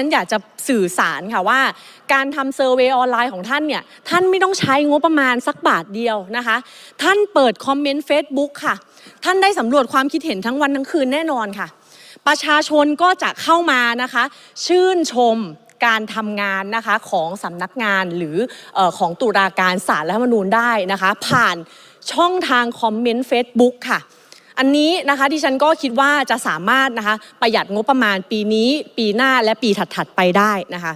ฉันอยากจะสื่อสารค่ะว่า การทำเซอร์เวยออนไลน์ของท่านเนี่ยท่านไม่ต้องใช้งบประมาณสักบาทเดียวนะคะ ท่านเปิดคอมเมนต์ Facebook ค่ะ ท่านได้สำรวจความคิดเห็นทั้งวันทั้งคืนแน่นอนค่ะ ประชาชนก็จะเข้ามานะคะ ชื่นชมการทำงานนะคะของสำนักงานหรือออของตุลาการศาลรัฐธรรมนูญได้นะคะ ผ่านช่องทางคอมเมนต์ Facebook ค่ะ อันนี้นะคะที่ฉันก็คิดว่าจะสามารถนะคะประหยัดงบประมาณปีนี้ปีหน้าและปีถัดๆไปได้นะคะ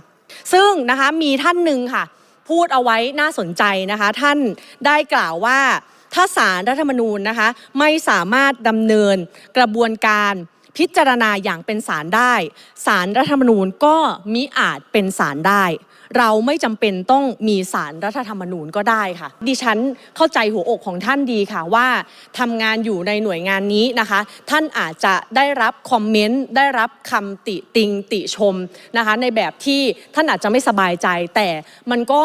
ซึ่งนะคะมีท่านหนึ่งค่ะ พูดเอาไว้น่าสนใจนะคะ ท่านได้กล่าวว่าถ้าสารรัฐธรรมนูญนะคะไม่สามารถดำเนินกระบวนการพิจารณาอย่างเป็นศาลได้สารรัฐธรรมนูญก็มิอาจเป็นศาลได้ เราไม่จำเป็นต้องมีสารรัฐธรรมนูญก็ได้ค่ะ ดิฉันเข้าใจหัวอกของท่านดีค่ะว่าทำงานอยู่ในหน่วยงานนี้นะคะ ท่านอาจจะได้รับคอมเมนต์ได้รับคำติติงติชมนะคะในแบบที่ท่านอาจจะไม่สบายใจแต่มันก็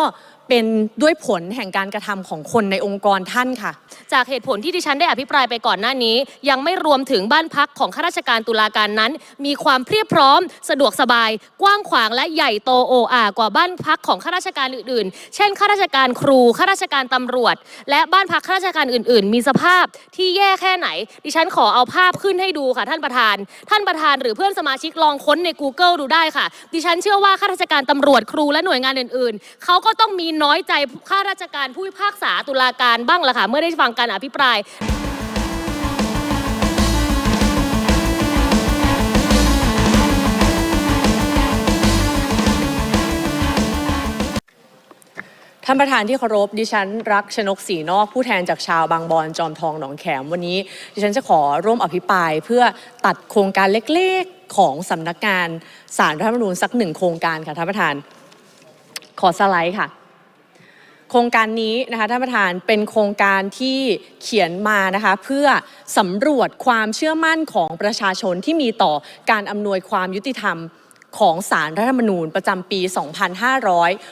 เป็นด้วยผลแห่งการกระทำของคนในองค์กรท่านค่ะ จากเหตุผลที่ดิฉันได้อภิปรายไปก่อนหน้านี้ ยังไม่รวมถึงบ้านพักของข้าราชการตุลาการนั้น มีความเพียบพร้อม สะดวกสบาย กว้างขวางและใหญ่โตโออากว่าบ้านพักของข้าราชการอื่นๆ เช่นข้าราชการครูข้าราชการตำรวจ และบ้านพักข้าราชการอื่น ๆ มีสภาพที่แย่แค่ไหน ดิฉันขอเอาภาพขึ้นให้ดูค่ะท่านประธาน ท่านประธานหรือเพื่อนสมาชิกลองค้นใน Google ดูได้ค่ะ ดิฉันเชื่อว่าข้าราชการตำรวจครูและหน่วยงานอื่น ๆเขาก็ต้องมีน้อยใจข้าราชการผู้พิพากษาตุลาการบ้างล่ะค่ะ เมื่อได้ฟังการอภิปราย ท่านประธานที่เคารพดิฉันรักชนกศรีนอกผู้แทนจากชาวบางบอนจอมทองหนองแขมวันนี้ ดิฉันจะขอร่วมอภิปรายเพื่อตัดโครงการเล็กๆของสำนักงานสารรัฐธรรมนูญสักหนึ่งโครงการค่ะท่านประธาน ขอสไลด์ค่ะ โครงการนี้นะคะท่านประธานเป็นโครงการที่เขียนมานะคะเพื่อสำรวจความเชื่อมั่นของประชาชนที่มีต่อการอำนวยความยุติธรรมของสารรัฐธรรมนูญประจำปี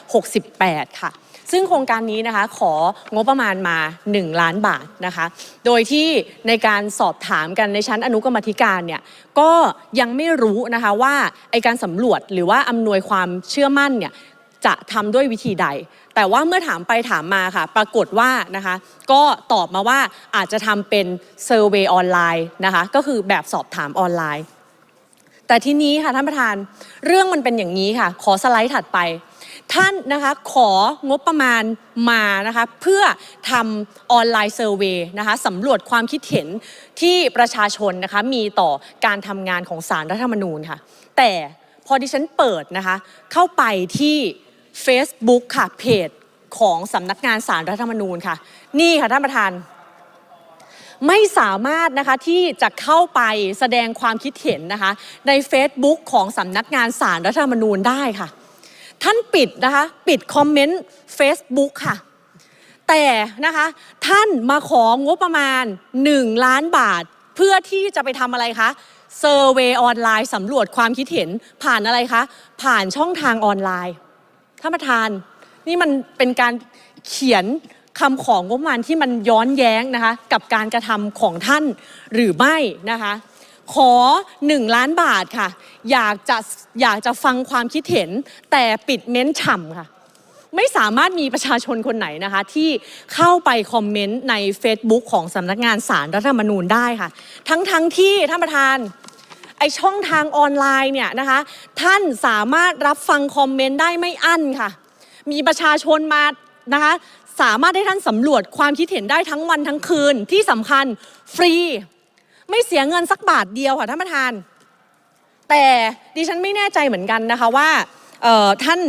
2568 ค่ะ ซึ่งโครงการนี้นะคะของบประมาณมา 1 ล้านบาทนะคะ โดยที่ในการสอบถามกันในชั้นอนุกรรมธิการเนี่ยก็ยังไม่รู้นะคะว่าไอการสำรวจหรือว่าอำนวยความเชื่อมั่นเนี่ยจะทำด้วยวิธีใด แต่ว่าเมื่อถามไปถามมาค่ะ ปรากฏว่านะคะก็ตอบมาว่าอาจจะทำเป็นเซอร์เวยออนไลน์นะคะก็คือแบบสอบถามออนไลน์ แต่ทีนี้ค่ะท่านประธานเรื่องมันเป็นอย่างนี้ค่ะ ขอสไลด์ถัดไป ท่านนะคะของบประมาณมานะคะเพื่อทำออนไลน์เซอร์เวยนะคะสำรวจความคิดเห็นที่ประชาชนนะคะมีต่อการทำงานของสารรัฐธรรมนูญค่ะแต่พอดิฉันเปิดนะคะเข้าไปที่ Facebook ค่ะเพจของสำนักงานสารรัฐธรรมนูญค่ะ นี่ค่ะท่านประธาน ไม่สามารถนะคะที่จะเข้าไปแสดงความคิดเห็นนะคะ ใน Facebook ของสำนักงานสารรัฐธรรมนูญได้ค่ะ ท่านปิดนะคะ ปิดคอมเมนต์ Facebook ค่ะแต่นะคะท่านมาของบประมาณ 1 ล้านบาท เพื่อที่จะไปทำอะไรคะเซอร์เวยออนไลน์สำรวจความคิดเห็นผ่านอะไรคะ ผ่านช่องทางออนไลน์ ท่านประธาน นี่มันเป็นการเขียนคำของงบประมาณที่มันย้อนแย้งนะคะ กับการกระทำของท่านหรือไม่นะคะ ขอ 1 ล้านบาทค่ะ อยากจะอยากจะฟังความคิดเห็น แต่ปิดเม้นต์ฉ่ำค่ะ ไม่สามารถมีประชาชนคนไหนนะคะ ที่เข้าไปคอมเมนต์ใน Facebook ของสำนักงานสารรัฐธรรมนูญได้ค่ะ ทั้งทั้งที่ท่านประธาน ไอช่องทางออนไลน์เนี่ยนะคะ ท่านสามารถรับฟังคอมเมนต์ได้ไม่อั้นค่ะ มีประชาชนมานะคะ สามารถให้ท่านสำรวจความคิดเห็นได้ทั้งวันทั้งคืนที่สำคัญฟรี ไม่เสียเงินสักบาทเดียวค่ะท่านประธาน แต่ดิฉันไม่แน่ใจเหมือนกันนะคะว่าท่าน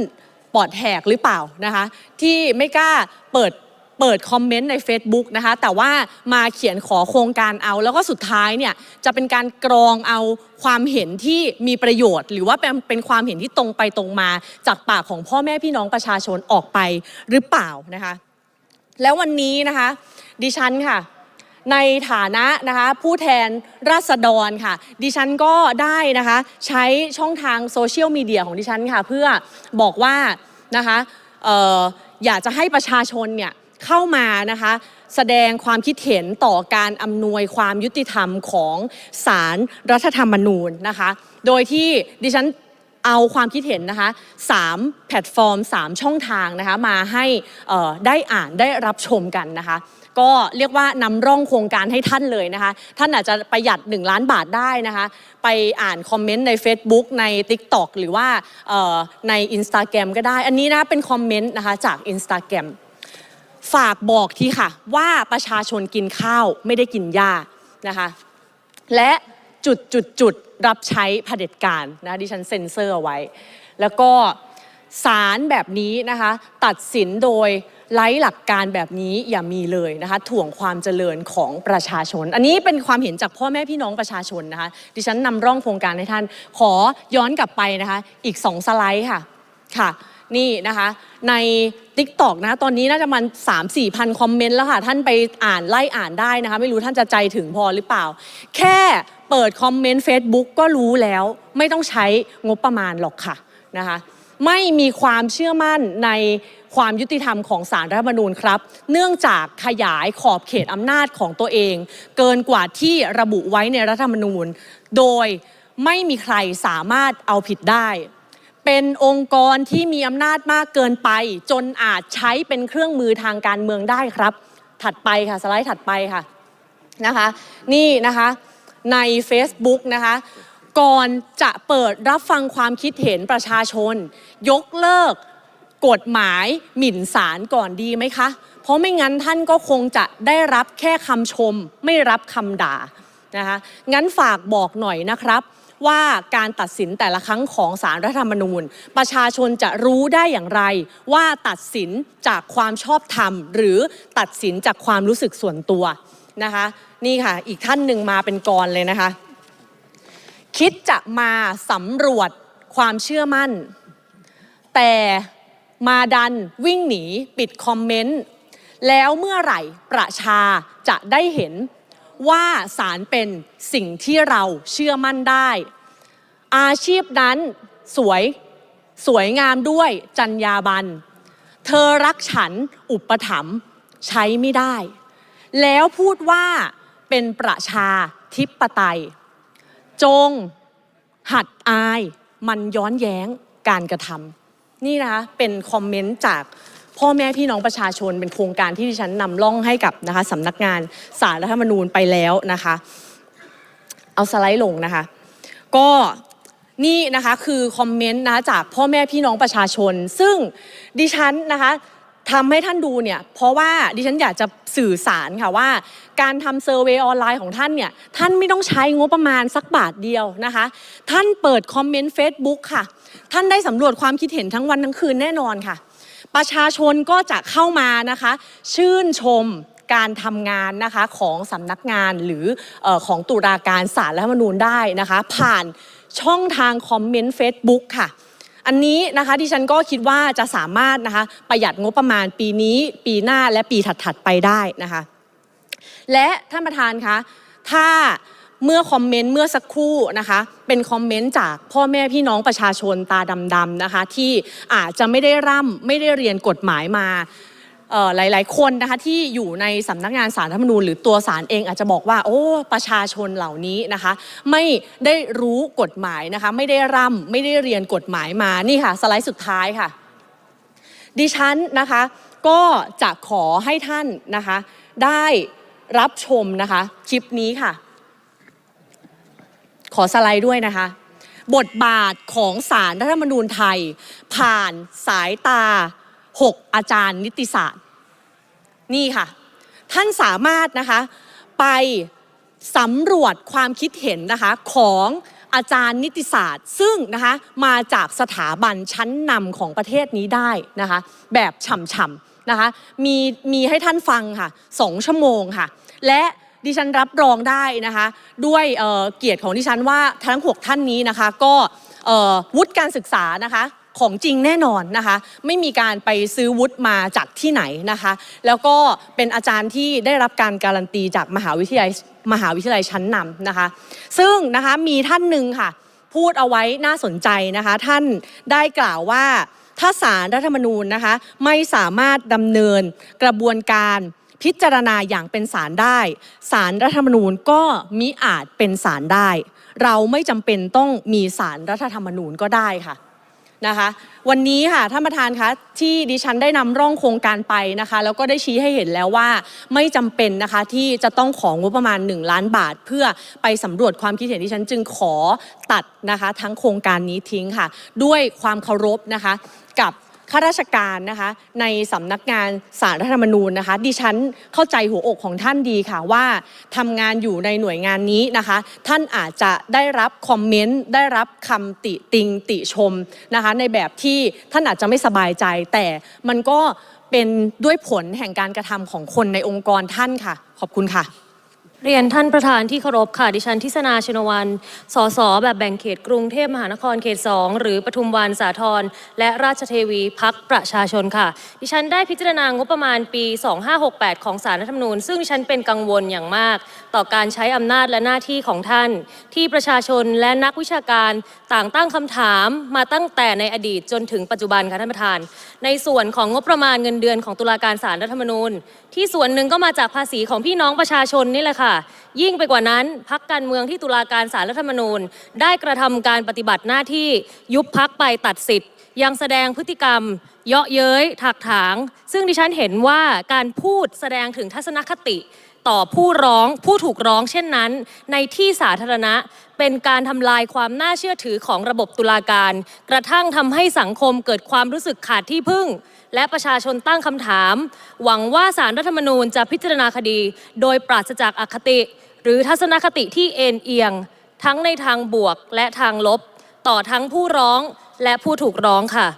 ปอดแหกหรือเปล่านะคะ ที่ไม่กล้าเปิด เปิดคอมเมนต์ใน Facebook นะคะ แต่ว่ามาเขียนขอโครงการเอา แล้วก็สุดท้ายเนี่ยจะเป็นการกรองเอาความเห็นที่มีประโยชน์ หรือว่าเป็นเป็นความเห็นที่ตรงไปตรงมา จากปากของพ่อแม่พี่น้องประชาชนออกไปหรือเปล่านะคะ แล้ววันนี้นะคะ ดิฉันค่ะในฐานะนะคะผู้แทนราษฎรค่ะ ดิฉันก็ได้นะคะใช้ช่องทางโซเชียลมีเดียของดิฉันค่ะ เพื่อบอกว่านะคะอออยากจะให้ประชาชนเนี่ย เข้ามานะคะแสดงความคิดเห็นต่อการอำนวยความยุติธรรมของศาลรรัฐธรรมนูญนะคะ โดยที่ดิฉันเอาความคิดเห็นนะคะ3แพลตฟอร์ม 3 ช่องทางนะคะมาให้ได้อ่านได้รับชมกันนะคะ ก็เรียกว่านำร่องโครงการให้ท่านเลยนะคะ ท่านอาจจะประหยัด 1 ล้านบาทได้นะคะ ไปอ่านคอมเมนต์ใน Facebook ใน TikTok หรือว่าเอ่อใน Instagram ก็ได้ อันนี้นะเป็นคอมเมนต์นะคะจาก Instagram ฝากบอกทีค่ะ ว่าประชาชนกินข้าวไม่ได้กินหญ้านะคะ และจุดจุดจุดรับใช้เผด็จการนะดิฉันเซ็นเซอร์เอาไว้ แล้วก็สารแบบนี้นะคะ ตัดสินโดยไร้หลักการแบบนี้อย่ามีเลยนะคะถ่วงความเจริญของประชาชน อันนี้เป็นความเห็นจากพ่อแม่พี่น้องประชาชนนะคะ ดิฉันนำร่องโครงการให้ท่าน ขอย้อนกลับไปนะคะ อีก2สไลด์ค่ะค่ะ นี่นะคะใน Tik t o อกนะตอนนี้น่าจะมัน 3 4พันคอมเมนต์แล้วค่ะ ท่านไปอ่านไล่อ่านได้นะคะ ไม่รู้ท่านจะใจถึงพอหรือเปล่า แค่เปิดคอมเมนต์ Facebook ก็รู้แล้ว ไม่ต้องใช้งบประมาณหรอกค่ะนะคะไม่มีความเชื่อมั่นในความยุติธรรมของสารรัฐธรรมนูญครับ เนื่องจากขยายขอบเขตอำนาจของตัวเอง เกินกว่าที่ระบุไว้ในรัฐธรรมนูญ โดยไม่มีใครสามารถเอาผิดได้ เป็นองค์กรที่มีอำนาจมากเกินไป จนอาจใช้เป็นเครื่องมือทางการเมืองได้ครับ ถัดไปค่ะสไลด์ถัดไปค่ะนะคะนี่นะคะใน Facebook นะคะก่อนจะเปิดรับฟังความคิดเห็นประชาชน ยกเลิกกฎหมายหมิ่นศาลก่อนดีไหมคะ เพราะไม่งั้นท่านก็คงจะได้รับแค่คำชม ไม่รับคำด่านะคะงั้นฝากบอกหน่อยนะครับ ว่าการตัดสินแต่ละครั้งของสารรัฐธรรมนูญ ประชาชนจะรู้ได้อย่างไร ว่าตัดสินจากความชอบธรรม หรือตัดสินจากความรู้สึกส่วนตัวนะคะ นี่ค่ะ อีกท่านหนึ่งมาเป็นกรเลยนะคะ คิดจะมาสำรวจความเชื่อมั่น แต่มาดันวิ่งหนีปิดคอมเมนต์แล้วเมื่อไหร่ประชาจะได้เห็น ว่าสารเป็นสิ่งที่เราเชื่อมั่นได้ อาชีพนั้นสวยสวยงามด้วยจรรยาบรรณเธอรักฉันอุปถัมภ์ใช้ไม่ได้ แล้วพูดว่าเป็นประชาธิปไตย จงหัดอายมันย้อนแย้งการกระทำนี่นะคะเป็นคอมเมนต์จาก พ่อแม่พี่น้องประชาชนเป็นโครงการที่ดิฉันนำล่องให้กับนะคะสำนักงานสารรัฐธรรมนูญไปแล้วนะคะ เอาสไลด์ลงนะคะ ก็นี่นะคะคือคอมเมนต์นะจากพ่อแม่พี่น้องประชาชน ซึ่งดิฉันนะคะทำให้ท่านดูเนี่ยเพราะว่าดิฉันอยากจะสื่อสารค่ะว่า การทำเซอร์เวยออนไลน์ของท่านเนี่ยท่านไม่ต้องใช้งบประมาณสักบาทเดียวนะคะ ท่านเปิดคอมเมนต์ Facebook ค่ะ ท่านได้สำรวจความคิดเห็นทั้งวันทั้งคืนแน่นอนค่ะ ประชาชนก็จะเข้ามานะคะ ชื่นชมการทำงานนะคะของสำนักงานหรือออของตุลาการศาลรัฐธรรมนูญได้นะคะ ผ่านช่องทางคอมเมนต์ Facebook ค่ะอันนี้นะคะที่ฉันก็คิดว่าจะสามารถนะคะประหยัดงบประมาณปีนี้ ปีหน้าและปีถัดๆไปได้นะคะ และท่านประธานคะถ้า เมื่อคอมเมนต์เมื่อสักครู่นะคะ เป็นคอมเมนต์จากพ่อแม่พี่น้องประชาชนตาดำๆนะคะ ที่อาจจะไม่ได้ร่ำไม่ได้เรียนกฎหมายมาหลาย ๆ คนนะคะที่อยู่ในสำนักงานสารธรรมนูญหรือตัวสารเองอาจจะบอกว่า โอ้ประชาชนเหล่านี้นะคะ ไม่ได้รู้กฎหมายนะคะ ไม่ได้ร่ำไม่ได้เรียนกฎหมายมานี่ค่ะ สไลด์สุดท้ายค่ะ ดิฉันนะคะ ก็จะขอให้ท่านนะคะ ได้รับชมนะคะ คลิปนี้ค่ะ ขอสไลด์ด้วยนะคะ บทบาทของสารรัฐธรรมนูญไทย ผ่านสายตา 6 อาจารย์นิติศาสตร์ นี่ค่ะ ท่านสามารถนะคะไปสำรวจความคิดเห็นนะคะของอาจารย์นิติศาสตร์ ซึ่งนะคะมาจากสถาบันชั้นนำของประเทศนี้ได้นะคะแบบฉ่ำๆนะคะมีมีให้ท่านฟังค่ะสองชั่วโมงค่ะ และ ดิฉันรับรองได้นะคะ ด้วยเเกียรติของดิฉันว่าทั้ง 6 ท่านนี้นะคะ ก็วุฒิการศึกษานะคะของจริงแน่นอนนะคะ ไม่มีการไปซื้อวุฒิมาจากที่ไหนนะคะ แล้วก็เป็นอาจารย์ที่ได้รับการการันตีจากมหาวิทยาลัยมหาวิทยาลัยชั้นนำนะคะ ซึ่งนะคะมีท่านหนึ่งค่ะ พูดเอาไว้น่าสนใจนะคะ ท่านได้กล่าวว่าถ้าสารรัฐธรรมนูญนะคะ ไม่สามารถดำเนินกระบวนการ พิจารณาอย่างเป็นศาลได้สารรัฐธรรมนูญก็มิอาจเป็นศาลได้ เราไม่จำเป็นต้องมีสารรัฐธรรมนูญก็ได้ค่ะนะคะวันนี้ค่ะท่านประธานคะที่ดิฉันได้นำร่องโครงการไปนะคะแล้วก็ได้ชี้ให้เห็นแล้วว่าไม่จำเป็นนะคะที่จะต้องของงบประมาณ 1 ล้านบาท เพื่อไปสำรวจความคิดเห็นดิฉันจึงขอตัดนะคะทั้งโครงการนี้ทิ้งค่ะ ด้วยความเคารพนะคะกับ ข้าราชการนะคะในสำนักงานสารรัฐธรรมนูญนะคะ ดิฉันเข้าใจหัวอกของท่านดีค่ะว่าทำงานอยู่ในหน่วยงานนี้นะคะ ท่านอาจจะได้รับคอมเมนต์ได้รับคำติติงติชมนะคะ ในแบบที่ท่านอาจจะไม่สบายใจ แต่มันก็เป็นด้วยผลแห่งการกระทำของคนในองค์กรท่านค่ะ ขอบคุณค่ะ เรียนท่านประธานที่เคารพค่ะ ดิฉันทิศนาชนวัน สสแบบแบ่งเขตกรุงเทพมหานครเขต 2 หรือปทุมวันสาทรและราชเทวีพักประชาชนค่ะ ดิฉันได้พิจารณางบประมาณปี 2568 ของสารรัฐธรรมนูญ ซึ่งดิฉันเป็นกังวลอย่างมาก ต่อการใช้อำนาจและหน้าที่ของท่าน ที่ประชาชนและนักวิชาการต่างตั้งคำถามมาตั้งแต่ในอดีตจนถึงปัจจุบันค่ะท่านประธาน ในส่วนของงบประมาณเงินเดือนของตุลาการศาลรัฐธรรมนูญ ที่ส่วนหนึ่งก็มาจากภาษีของพี่น้องประชาชนนี่แหละค่ะยิ่งไปกว่านั้นพักการเมืองที่ตุลาการศาลรัฐธรรมนูญ ได้กระทำการปฏิบัติหน้าที่ยุบพักไปตัดสิทธิ์ ยังแสดงพฤติกรรม เยาะเย้ยถักถาง ซึ่งดิฉันเห็นว่าการพูดแสดงถึงทัศนคติต่อผู้ร้องผู้ถูกร้องเช่นนั้น ในที่สาธารณะเป็นการทำลายความน่าเชื่อถือของระบบตุลาการ กระทั่งทำให้สังคมเกิดความรู้สึกขาดที่พึ่ง และประชาชนตั้งคำถาม หวังว่าสารรัฐธรรมนูญจะพิจารณาคดี โดยปราศจากอคติ หรือทัศนคติที่เอ็นเอียง ทั้งในทางบวกและทางลบ ต่อทั้งผู้ร้องและผู้ถูกร้องค่ะ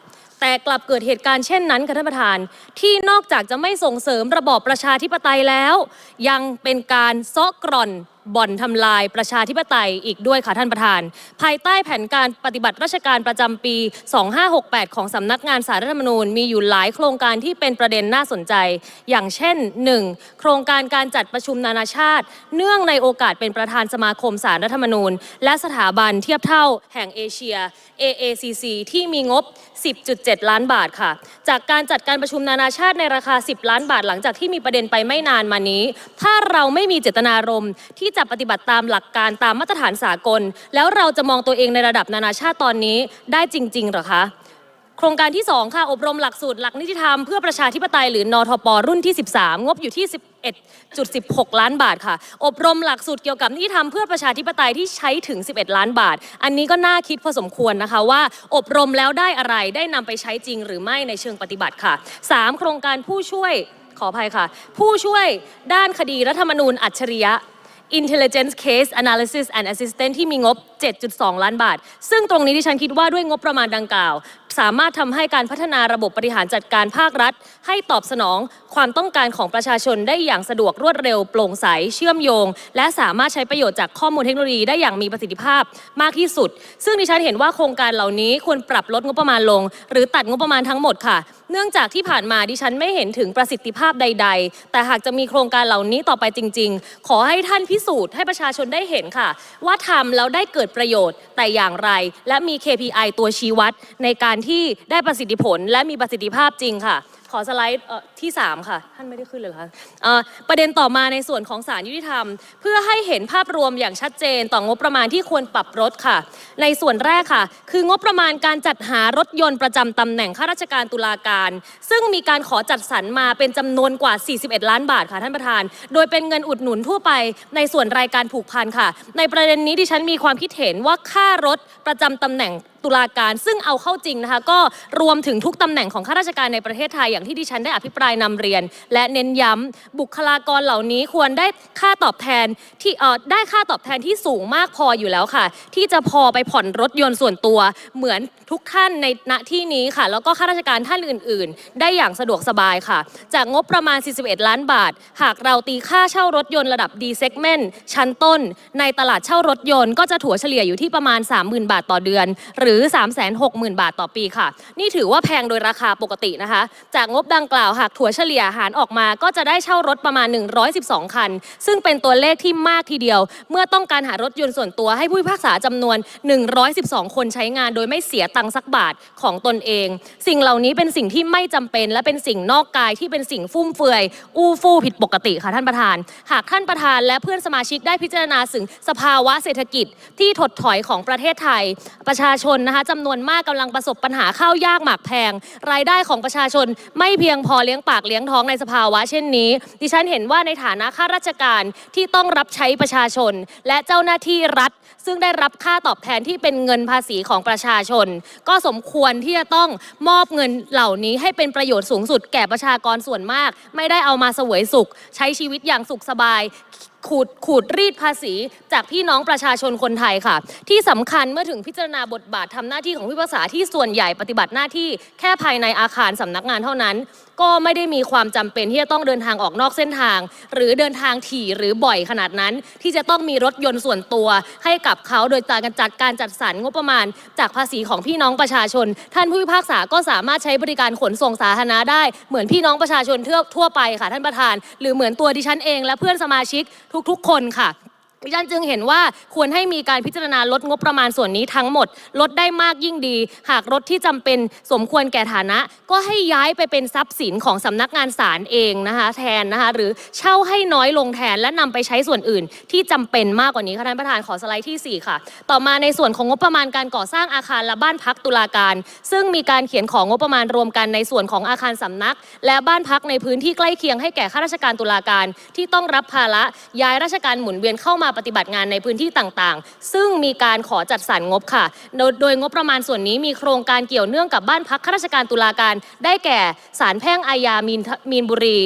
แต่กลับเกิดเหตุการณ์เช่นนั้นค่ะท่านประธาน ที่นอกจากจะไม่ส่งเสริมระบอบประชาธิปไตยแล้ว ยังเป็นการซาะกร่อน บ่อนทำลายประชาธิปไตยอีกด้วยค่ะท่านประธาน ภายใต้แผนการปฏิบัติราชการประจำปี 2568 ของสำนักงานสารรัฐธรรมนูญ มีอยู่หลายโครงการที่เป็นประเด็นน่าสนใจ อย่างเช่น 1. โครงการการจัดประชุมนานาชาติ เนื่องในโอกาสเป็นประธานสมาคมสารรัฐธรรมนูญ และสถาบันเทียบเท่าแห่งเอเชีย AACC ที่มีงบ 10.7 ล้านบาทค่ะ จากการจัดการประชุมนานาชาติในราคา 10 ล้านบาทหลังจากที่มีประเด็นไปไม่นานมานี้ ถ้าเราไม่มีเจตนารมณ์ที่จะปฏิบัติตามหลักการตามมาตรฐานสากล แล้วเราจะมองตัวเองในระดับนานาชาติตอนนี้ได้จริง ๆหรอคะโครงการที่ 2 ค่ะ อบรมหลักสูตรหลักนิติธรรมเพื่อประชาธิปไตยหรือนทปรุ่นที่ 13 งบอยู่ที่ 11.16 ล้านบาทค่ะ อบรมหลักสูตรเกี่ยวกับนิติธรรมเพื่อประชาธิปไตยที่ใช้ถึง 11 ล้านบาท อันนี้ก็น่าคิดพอสมควรนะคะว่า อบรมแล้วได้อะไรได้นำไปใช้จริงหรือไม่ในเชิงปฏิบัติค่ะ 3 โครงการผู้ช่วยขออภัยค่ะ ผู้ช่วยด้านคดีรัฐธรรมนูญอัจฉริยะ Intelligence Case Analysis and Assistant ที่มีงบ 7.2 ล้านบาท ซึ่งตรงนี้ดิฉันคิดว่าด้วยงบประมาณดังกล่าว สามารถทำให้การพัฒนาระบบบริหารจัดการภาครัฐ ให้ตอบสนองความต้องการของประชาชนได้อย่างสะดวกรวดเร็วโปร่งใสเชื่อมโยง และสามารถใช้ประโยชน์จากข้อมูลเทคโนโลยีได้อย่างมีประสิทธิภาพมากที่สุด ซึ่งดิฉันเห็นว่าโครงการเหล่านี้ควรปรับลดงบประมาณลง หรือตัดงบประมาณทั้งหมดค่ะ เนื่องจากที่ผ่านมาดิฉันไม่เห็นถึงประสิทธิภาพใด ๆ แต่หากจะมีโครงการเหล่านี้ต่อไปจริง ๆ ขอให้ท่านพิสูจน์ให้ประชาชนได้เห็นค่ะ ว่าทำแล้วได้เกิดประโยชน์แต่อย่างไร และมี KPI ตัวชี้วัดในการที่ได้ประสิทธิผลและมีประสิทธิภาพจริงค่ะ ขอสไลด์เอ่อที่ 3 ค่ะ ท่านไม่ได้ขึ้นเลยเหรอคะเอ่อประเด็นต่อมาในส่วนของสารยุติธรรม เพื่อให้เห็นภาพรวมอย่างชัดเจนต่องบประมาณที่ควรปรับลดค่ะ ในส่วนแรกค่ะ คืองบประมาณการจัดหารถยนต์ประจำตำแหน่งข้าราชการตุลาการ ซึ่งมีการขอจัดสรรมาเป็นจำนวนกว่า 41 ล้านบาทค่ะท่านประธาน โดยเป็นเงินอุดหนุนทั่วไป ในส่วนรายการผูกพันค่ะ ในประเด็นนี้ดิฉันมีความคิดเห็นว่าค่ารถประจำตำแหน่งตุลาการ ซึ่งเอาเข้าจริงนะคะก็รวมถึงทุกตำแหน่งของข้าราชการในประเทศไทยอย่างที่ดิฉันได้อภิปรายนำเรียน และเน้นย้ำบุคลากรเหล่านี้ควรได้ค่าตอบแทนที่ได้ค่าตอบแทนที่สูงมากพออยู่แล้วค่ะ ที่จะพอไปผ่อนรถยนต์ส่วนตัว เหมือนทุกท่านในณที่นี้ค่ะ แล้วก็ข้าราชการท่านอื่น ๆ ได้อย่างสะดวกสบายค่ะ จากงบประมาณ 41 ล้านบาท หากเราตีค่าเช่ารถยนต์ระดับ D segment ชั้นต้น ในตลาดเช่ารถยนต์ก็จะถัวเฉลี่ยอยู่ที่ประมาณ 30,000 บาทต่อเดือนหรืือ 360,000 บาทต่อปีค่ะ นี่ถือว่าแพงโดยราคาปกตินะคะ จากงบดังกล่าวหากถัวเฉลี่ยหารออกมา ก็จะได้เช่ารถประมาณ 112 คัน ซึ่งเป็นตัวเลขที่มากทีเดียว เมื่อต้องการหารถยนต์ส่วนตัวให้ผู้พิพากษาจำนวน 112 คนใช้งานโดยไม่เสียตังค์สักบาทของตนเอง สิ่งเหล่านี้เป็นสิ่งที่ไม่จำเป็น และเป็นสิ่งนอกกายที่เป็นสิ่งฟุ่มเฟือยอู้ฟู่ผิดปกติค่ะท่านประธาน หากท่านประธานและเพื่อนสมาชิกได้พิจารณาถึงสภาวะเศรษฐกิจที่ถดถอยของประเทศไทย ประชาชนนนะคะจำนวนมากกำลังประสบปัญหาข้าวยากหมากแพง รายได้ของประชาชนไม่เพียงพอเลี้ยงปากเลี้ยงท้องในสภาวะ เช่นนี้ ดิฉันเห็นว่าในฐานะข้าราชการที่ต้องรับใช้ประชาชน และเจ้าหน้าที่รัฐ ซึ่งได้รับค่าตอบแทนที่เป็นเงินภาษีของประชาชน ก็สมควรที่จะต้องมอบเงินเหล่านี้ให้เป็นประโยชน์สูงสุดแก่ประชากรส่วนมาก ไม่ได้เอามาเสวยสุข ใช้ชีวิตอย่างสุขสบายขูดขูดรีดภาษีจากพี่น้องประชาชนคนไทยค่ะ ที่สำคัญเมื่อถึงพิจารณาบทบาททำหน้าที่ของผู้พิพากษาที่ส่วนใหญ่ปฏิบัติหน้าที่แค่ภายในอาคารสำนักงานเท่านั้น ก็ไม่ได้มีความจำเป็นที่จะต้องเดินทางออกนอกเส้นทาง หรือเดินทางถี่หรือบ่อยขนาดนั้น ที่จะต้องมีรถยนต์ส่วนตัว ให้กับเขาโดยการจัดการจัดสรรงบประมาณ จากภาษีของพี่น้องประชาชน ท่านผู้พิพากษาก็สามารถใช้บริการขนส่งสาธารณะได้เหมือนพี่น้องประชาชนทั่วไปค่ะท่านประธาน หรือเหมือนตัวดิฉันเอง และเพื่อนสมาชิกทุกๆคนค่ะ ดิฉันจึงเห็นว่าควรให้มีการพิจารณาลดงบประมาณส่วนนี้ทั้งหมด ลดได้มากยิ่งดี หากรถที่จำเป็นสมควรแก่ฐานะ ก็ให้ย้ายไปเป็นทรัพย์สินของสำนักงานศาลเองนะคะแทนนะคะหรือเช่าให้น้อยลงแทนและนำไปใช้ส่วนอื่น ที่จำเป็นมากกว่านี้ค่ะท่านประธานขอสไลด์ที่ 4 ค่ะ ต่อมาในส่วนของงบประมาณการก่อสร้างอาคารและบ้านพักตุลาการ ซึ่งมีการเขียนของงบประมาณรวมกันในส่วนของอาคารสำนัก และบ้านพักในพื้นที่ใกล้เคียงให้แก่ข้าราชการตุลาการ ที่ต้องรับภาระย้ายราชการหมุนเวียนเข้ามาปฏิบัติงานในพื้นที่ต่างๆ ซึ่งมีการขอจัดสรรงบค่ะ โดยงบประมาณส่วนนี้มีโครงการเกี่ยวเนื่องกับบ้านพักข้าราชการตุลาการ ได้แก่ศาลแพ่งอาญามีนมีนบุรี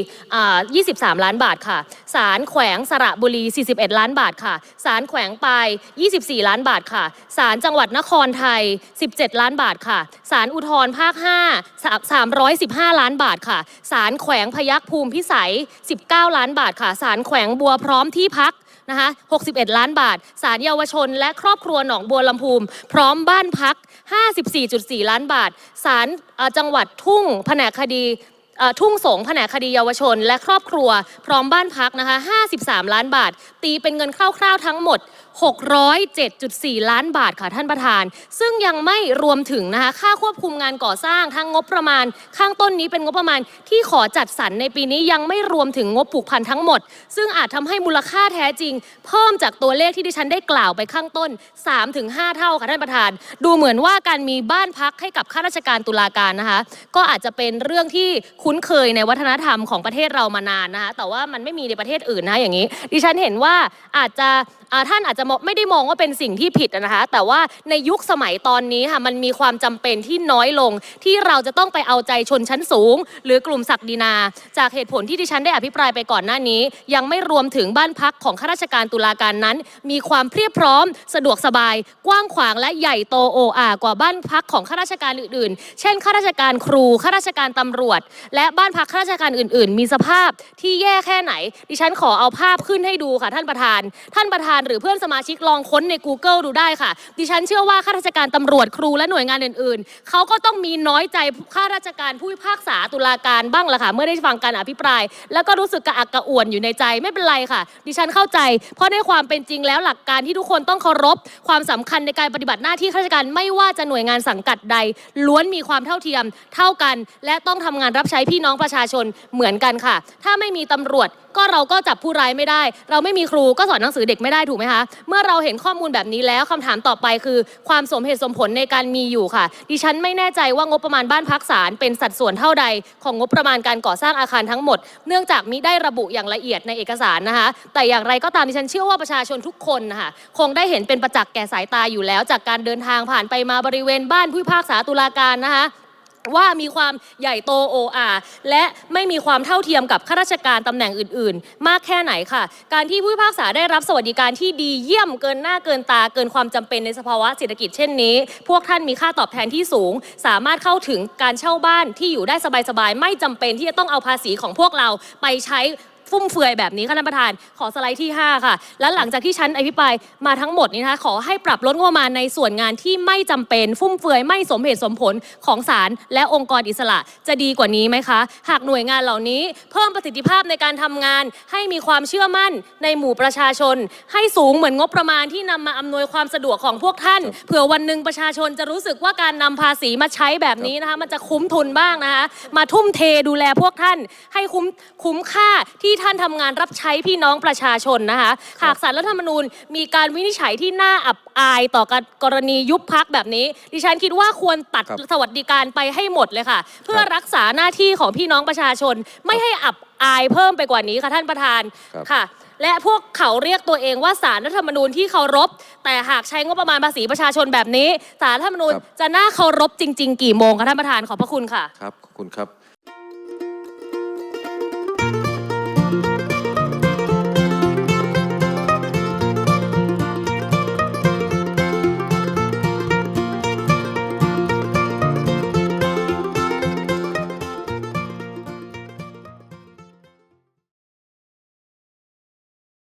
23 ล้านบาทค่ะศาลแขวงสระบุรี 41 ล้านบาทค่ะศาลแขวงปาย 24 ล้านบาทค่ะศาลจังหวัดนครไทย 17 ล้านบาทค่ะศาลอุทธรภาค 5 315 ล้านบาทค่ะศาลแขวงพยัคฆ์ภูมิพิสัย 19 ล้านบาทค่ะศาลแขวงบัวพร้อมที่พัก นะคะ61 ล้านบาทศาลเยาวชน และครอบครัวหนองบัวลำพูมพร้อมบ้านพัก 54.4 ล้านบาทศาลจังหวัดทุ่งแผนกคดีทุ่งสงแผนกคดีเยาวชน และครอบครัว พร้อมบ้านพักนะคะ 53 ล้านบาท ตีเป็นเงินคร่าวๆทั้งหมด 607.4 ล้านบาทค่ะท่านประธาน ซึ่งยังไม่รวมถึงนะคะค่าควบคุมงานก่อสร้างทั้งงบประมาณ ข้างต้นนี้เป็นงบประมาณที่ขอจัดสรรในปีนี้ยังไม่รวมถึงงบผูกพันทั้งหมด ซึ่งอาจทำให้มูลค่าแท้จริง เพิ่มจากตัวเลขที่ดิฉันได้กล่าวไปข้างต้น 3-5 เท่าค่ะท่านประธาน ดูเหมือนว่าการมีบ้านพักให้กับข้าราชการตุลาการนะคะ ก็อาจจะเป็นเรื่องที่คุ้นเคยในวัฒนธรรมของประเทศเรามานานนะคะแต่ว่ามันไม่มีในประเทศอื่นนะอย่างนี้ ดิฉันเห็นว่าอาจจะท่านอาจจะมองไม่ได้มองว่าเป็นสิ่งที่ผิดนะคะ แต่ว่าในยุคสมัยตอนนี้ค่ะมันมีความจำเป็นที่น้อยลง ที่เราจะต้องไปเอาใจชนชั้นสูง หรือกลุ่มศักดินา จากเหตุผลที่ดิฉันได้อภิปรายไปก่อนหน้านี้ ยังไม่รวมถึงบ้านพักของข้าราชการตุลาการนั้น มีความเพียบพร้อม สะดวกสบาย กว้างขวางและใหญ่โตโออากว่าบ้านพักของข้าราชการอื่นๆ เช่นข้าราชการครูข้าราชการตำรวจ และบ้านพักข้าราชการอื่น ๆ มีสภาพที่แย่แค่ไหน ดิฉันขอเอาภาพขึ้นให้ดูค่ะท่านประธาน ท่านประธานหรือเพื่อนสมาชิกลองค้นใน Google ดูได้ค่ะ ดิฉันเชื่อว่าข้าราชการตำรวจครูและหน่วยงานอื่นๆ เขาก็ต้องมีน้อยใจข้าราชการผู้พิพากษาตุลาการบ้างละค่ะ เมื่อได้ฟังการอภิปราย แล้วก็รู้สึกกระอักกระอ่วนอยู่ในใจไม่เป็นไรค่ะ ดิฉันเข้าใจ เพราะในความเป็นจริงแล้วหลักการที่ทุกคนต้องเคารพ ความสำคัญในการปฏิบัติหน้าที่ข้าราชการไม่ว่าจะหน่วยงานสังกัดใด ล้วนมีความเท่าเทียมเท่ากัน และต้องทำงานรับใช้พี่น้องประชาชนเหมือนกันค่ะ ถ้าไม่มีตำรวจก็เราก็จับผู้ร้ายไม่ได้ เราไม่มีครูก็สอนหนังสือเด็กไม่ได้ถูกไหมคะเมื่อเราเห็นข้อมูลแบบนี้แล้วคำถามต่อไปคือ ความสมเหตุสมผลในการมีอยู่ค่ะ ดิฉันไม่แน่ใจว่างบประมาณบ้านพักศาลเป็นสัดส่วนเท่าใด ของงบประมาณการก่อสร้างอาคารทั้งหมด เนื่องจากมิได้ระบุอย่างละเอียดในเอกสารนะคะ แต่อย่างไรก็ตามดิฉันเชื่อว่าประชาชนทุกคนนะคะคงได้เห็นเป็นประจักษ์แก่สายตาอยู่แล้ว จากการเดินทางผ่านไปมาบริเวณบ้านผู้พิพากษาตุลาการนะคะ ว่ามีความใหญ่โตโออาและไม่มีความเท่าเทียมกับข้าราชการตำแหน่งอื่น ๆ มากแค่ไหนค่ะ การที่ผู้พิพากษาได้รับสวัสดิการที่ดีเยี่ยมเกินหน้าเกินตาเกินความจำเป็นในสภาวะเศรษฐกิจเช่นนี้ พวกท่านมีค่าตอบแทนที่สูง สามารถเข้าถึงการเช่าบ้านที่อยู่ได้สบาย ๆ ไม่จำเป็นที่จะต้องเอาภาษีของพวกเราไปใช้ ฟุ่มเฟือยแบบนี้ค่ะท่านประธาน ขอสไลด์ที่ 5 ค่ะ แล้วหลังจากที่ฉันอภิปรายมาทั้งหมดนี้นะคะขอให้ปรับลดงบประมาณในส่วนงานที่ไม่จำเป็นฟุ่มเฟือยไม่สมเหตุสมผลของศาลและองค์กรอิสระจะดีกว่านี้ไหมคะ หากหน่วยงานเหล่านี้เพิ่มประสิทธิภาพในการทำงาน ให้มีความเชื่อมั่นในหมู่ประชาชน ให้สูงเหมือนงบประมาณที่นำมาอำนวยความสะดวกของพวกท่าน เผื่อวันหนึ่งประชาชนจะรู้สึกว่าการนำภาษีมาใช้แบบนี้นะคะมันจะคุ้มทุนบ้างนะคะมาทุ่มเทดูแลพวกท่าน ให้คุ้มคุ้มค่าที่ท่านทำงานรับใช้พี่น้องประชาชนนะคะ หากสารรัฐธรรมนูญมีการวินิจฉัยที่น่าอับอายต่อการกรณียุบพักแบบนี้ ดิฉันคิดว่าควรตัดครับสวัสดิการไปให้หมดเลยค่ะ เพื่อครับรักษาหน้าที่ของพี่น้องประชาชน ไม่ให้อับอายเพิ่มไปกว่านี้ค่ะท่านประธานครับ ค่ะ และพวกเขาเรียกตัวเองว่าสารรัฐธรรมนูญที่เคารพ แต่หากใช้งบประมาณภาษีประชาชนแบบนี้สารรัฐธรรมนูญครับ จะน่าเคารพจริง ๆ กี่โมงคะท่านประธานขอบพระคุณค่ะ ครับขอบคุณครับ